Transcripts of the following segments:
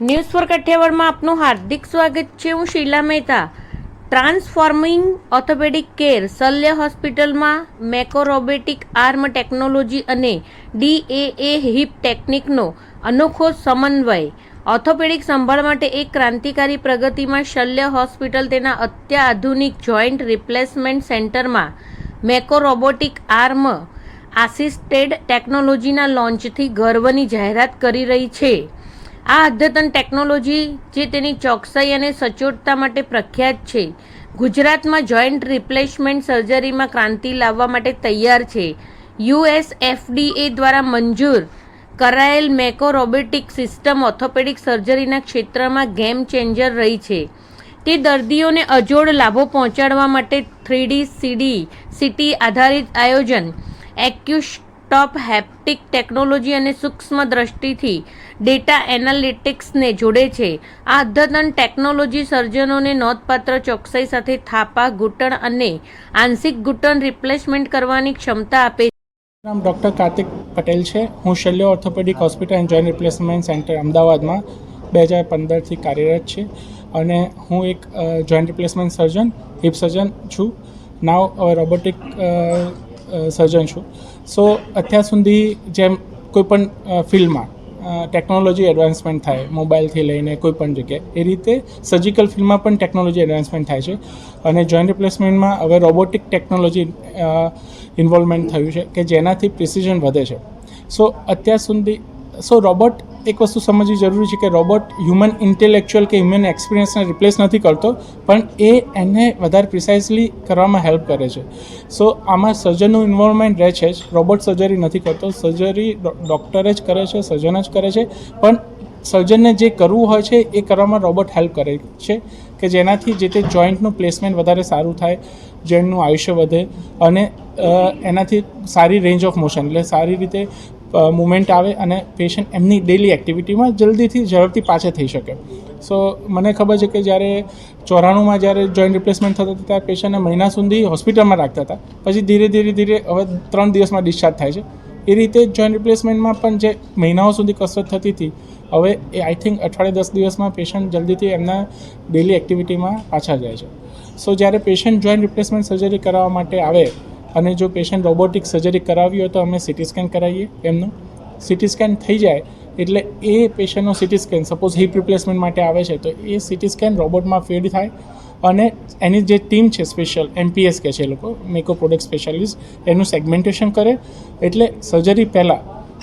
News for કાઠિયાવાડમાં આપનું હાર્દિક સ્વાગત છે. હું Sheela Mehta. Transforming orthopedic care Shalya હોસ્પિટલમાં મેકોરોબેટિક આર્મ ટેકનોલોજી અને ડીએએ હિપ ટેકનિકનો અનોખો સમન્વય. ઓર્થોપેડિક સંભાળ માટે એક ક્રાંતિકારી પ્રગતિમાં શલ્ય હોસ્પિટલ તેના અત્યાધુનિક જોઈન્ટ રિપ્લેસમેન્ટ સેન્ટરમાં મેકોરોબોટિક આર્મ આસિસ્ટેડ ટેકનોલોજીના લોન્ચથી ગર્વની જાહેરાત કરી રહી છે. આ અદ્યતન ટેકનોલોજી જે તેની ચોકસાઈ અને સચોટતા માટે પ્રખ્યાત છે. ગુજરાતમાં જોઈન્ટ રિપ્લેસમેન્ટ સર્જરીમાં ક્રાંતિ લાવવા માટે તૈયાર છે. યુએસએફડીએ દ્વારા મંજૂર કરાયેલ મેકો રોબોટિક સિસ્ટમ ઓર્થોપેડિક સર્જરીના ક્ષેત્રમાં ગેમ ચેન્જર રહી છે. તે દર્દીઓને અજોડ લાભો પહોંચાડવા માટે થ્રીડી સીડી સિટી આધારિત આયોજન એક્યુસ્ટોપ હેપ્ટિક ટેકનોલોજી અને સૂક્ષ્મ દ્રષ્ટિથી ડેટા એનાલિટિક્સને જોડે છે. આ અદ્યતન ટેકનોલોજી સર્જનોને નોંધપાત્ર ચોકસાઈ સાથે થાપા, ઘૂંટણ અને આંશિક ઘૂંટણ રિપ્લેસમેન્ટ કરવાની ક્ષમતા આપે છે. નામ ડૉક્ટર કાર્તિક પટેલ છે. હું Shalya orthopedic hospital and joint replacement centre અમદાવાદમાં બે હજાર પંદરથી કાર્યરત છે અને હું એક joint replacement surgeon hip surgeon છું. નાવ રોબોટિક સર્જન છું. સો અત્યાર સુધી જેમ કોઈ પણ ફિલ્ડમાં ટેકનોલોજી એડવાન્સમેન્ટ થાય મોબાઈલથી લઈને કોઈ પણ જગ્યાએ, એ રીતે સર્જિકલ ફિલ્ડમાં પણ ટેકનોલોજી એડવાન્સમેન્ટ થાય છે. અને જોઈન્ટ રિપ્લેસમેન્ટમાં હવે રોબોટિક ટેકનોલોજી ઇન્વોલ્વમેન્ટ થયું છે કે જેનાથી પ્રિસિઝન વધે છે. સો અત્યાર સુધી, સો રોબોટ એક વસ્તુ સમજવી જરૂરી છે કે રોબોટ હ્યુમન ઇન્ટેલેક્ચ્યુઅલ કે હ્યુમન એક્સપિરિયન્સને રિપ્લેસ નથી કરતો, પણ એ એને વધારે પ્રિસાઇઝલી કરવામાં હેલ્પ કરે છે. સો, આમાં સર્જનનું ઇન્વોલ્વમેન્ટ રહે છે જ. રોબોટ સર્જરી નથી કરતો. સર્જરી ડૉક્ટર જ કરે છે, સર્જન જ કરે છે, પણ સર્જનને જે કરવું હોય છે, એ કરવામાં રોબોટ હેલ્પ કરે છે કે જેનાથી જે તે જોઈન્ટનું પ્લેસમેન્ટ વધારે સારું થાય, જોઈન્ટનું આયુષ્ય વધે અને એનાથી સારી રેન્જ ઓફ મોશન, એટલે સારી રીતે મુમેન્ટ આવે અને પેશન્ટ એમની ડેલી એક્ટિવિટીમાં જલ્દીથી ઝડપથી પાછા થઈ શકે. સો મને ખબર છે કે જ્યારે ચોરાણુંમાં જ્યારે જોઈન્ટ રિપ્લેસમેન્ટ થતું હતું, ત્યારે પેશન્ટને મહિના સુધી હોસ્પિટલમાં રાખતા હતા. પછી ધીરે ધીરે ધીરે હવે ત્રણ દિવસમાં ડિસ્ચાર્જ થાય છે. એ રીતે જોઈન્ટ રિપ્લેસમેન્ટમાં પણ જે મહિનાઓ સુધી કસરત થતી હતી, હવે એ આઈ થિંક અઠવાડિયે દસ દિવસમાં પેશન્ટ જલ્દીથી એમના ડેલી એક્ટિવિટીમાં પાછા જાય છે. સો જ્યારે પેશન્ટ જોઈન્ટ રિપ્લેસમેન્ટ સર્જરી કરાવવા માટે આવે અને જો પેશન્ટ રોબોટિક સર્જરી કરાવી હોય તો અમે સિટી સ્કેન કરાવીએ એમનું. સિટી સ્કેન થઈ જાય એટલે એ પેશન્ટનો CT scan suppose hip replacement માટે આવે છે, તો એ સિટી સ્કેન રોબોટમાં ફીડ થાય અને એની જે ટીમ છે સ્પેશિયલ એમપીએસ કે છે એ લોકો મેકો પ્રોડક્ટ સ્પેશિયાલિસ્ટ એનું સેગમેન્ટેશન કરે. એટલે સર્જરી પહેલાં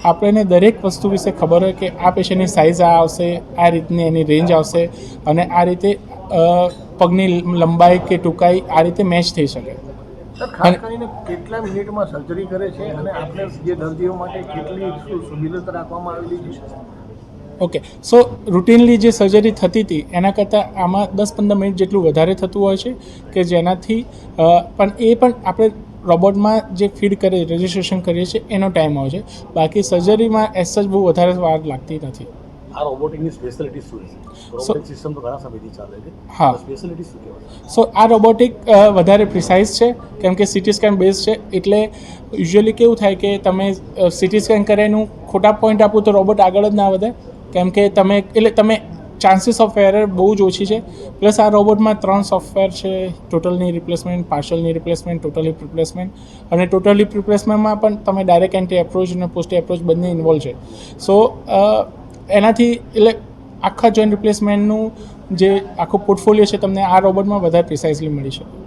આપણને દરેક વસ્તુ વિશે ખબર હોય કે આ પેશન્ટની સાઇઝ આ આવશે, આ રીતની એની રેન્જ આવશે અને આ રીતે પગની લંબાઈ કે ટૂંકાઈ આ રીતે મેચ થઈ શકે. ખાસ કરીને કેટલા મિનિટમાં સર્જરી કરે છે અને આપણે જે દર્દીઓ માટે કેટલી સુવિધા રાખવામાં આવેલી છે? ઓકે સો રૂટીનલી જે સર્જરી થતી હતી, એના કરતાં આમાં દસ પંદર મિનિટ જેટલું વધારે થતું હોય છે કે જેનાથી પણ એ પણ આપણે રોબોટમાં જે ફીડ કરીએ રજિસ્ટ્રેશન કરીએ છીએ, એનો ટાઈમ હોય છે. બાકી સર્જરીમાં એસ જ બહુ વધારે વાર લાગતી નથી. આ રોબોટિકની સ્પેશિયાલિટી શું છે? રોબોટિક સિસ્ટમ તો ઘણા સમયથી ચાલે છે. હા. સ્પેશિયાલિટી શું કહેવાય? સો આ રોબોટિક વધારે પ્રિસાઇઝ છે કેમ કે સિટી સ્કેન બેઝ છે એટલે યુઝ્યુઅલી કેવું થાય કે તમે સિટી સ્કેન કરેનું ખોટા પોઈન્ટ આપો તો રોબોટ આગળ જ ના વધે. કેમ કે તમે એટલે તમે ચાન્સીસ ઓફ એરર બહુ જ ઓછી છે. પ્લસ આ રોબોટમાં ત્રણ સોફ્ટવેર છે ટોટલની રિપ્લેસમેન્ટ પાર્શલની રિપ્લેસમેન્ટ ટોટલી રિપ્લેસમેન્ટ અને ટોટલી રિપ્લેસમેન્ટમાં પણ તમે ડાયરેક્ટ એન્ટી એપ્રોચ અને પોસ્ટ એપ્રોચ બંને ઇન્વોલ્વ છે. સો એનાથી એટલે આખા જોઈન્ટ રિપ્લેસમેન્ટનું જે આખો પોર્ટફોલિયો છે, તમને આ રોબોટમાં વધારે પ્રિસાઇઝલી મળી શકે.